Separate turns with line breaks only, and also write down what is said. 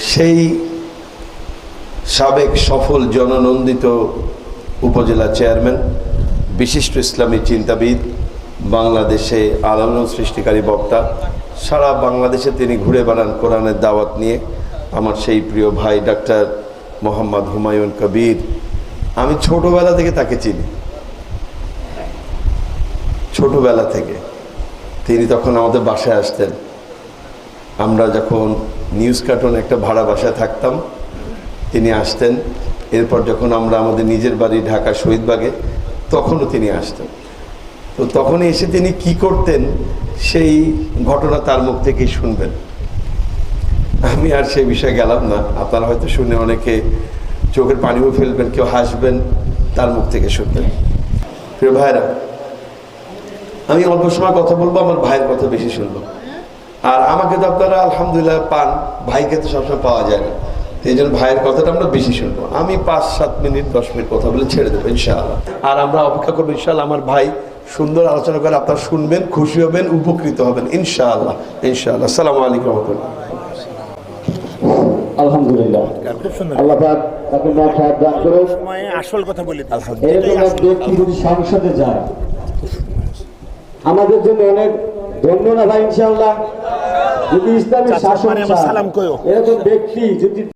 সেই সাবেক সফল জননন্দিত উপজেলা চেয়ারম্যান, বিশিষ্ট ইসলামী চিন্তাবিদ, বাংলাদেশে আলোড়ন সৃষ্টিকারী বক্তা, সারা বাংলাদেশে তিনি ঘুরে বেড়ান কোরআনের দাওয়াত নিয়ে, আমার সেই প্রিয় ভাই ডাক্তার মোহাম্মদ হুমায়ুন কবির। আমি ছোটবেলা থেকে তাকে চিনি। ছোটবেলা থেকে। তিনি তখন আমাদের বাসায় আসতেন। আমরা যখন নিউজ কার্টুন একটা ভাড়া বাসায় থাকতাম, তিনি আসতেন। এরপর যখন আমরা আমাদের নিজের বাড়ি ঢাকা শহীদবাগে, তখনও তিনি আসতেন। তো তখন এসে তিনি কি করতেন, সেই ঘটনা তার মুখ থেকেই শুনবেন। আমি আর সেই বিষয়ে গেলাম না। আপনারা হয়তো শুনে অনেকে চোখের পানিও ফেলবেন, কেউ হাসবেন, তার মুখ থেকে শুনবেন। প্রিয় ভাইরা আমি অল্প সময় কথা বলব, আমার ভাইয়ের কথা বেশি শুনব। আর আমাকে তো আপনারা আলহামদুলিল্লাহ পান ভাইকে তো সবসময় পাওয়া যায় না। এই জন্য ভাইয়ের কথাটা আমরা বেশি শুনব। আমি পাঁচ সাত মিনিট দশ মিনিট কথা বলে ছেড়ে দেবো ইনশাআল্লাহ। আর আমরা অপেক্ষা করব ইনশাআল্লাহ আমার ভাই সুন্দর আলোচনা করে আপনারা শুনবেন খুশি হবেন উপকৃত হবেন ইনশাআল্লাহ ইনশাআল্লাহ। সালামু আলাইকুম রহমতুল্লাহ।
আলহামদুলিল্লাহ। আল্লাহ পাক তাকে মাঠ হায়াত দান করুন।
আসল কথা বলে
এরকম এক ব্যক্তি যদি সংসদে যায় আমাদের জন্য অনেক ধন্য না ভাই ইনশাআল্লাহ যদি ইসলামী
চাচা,
শাসন। এরকম ব্যক্তি যদি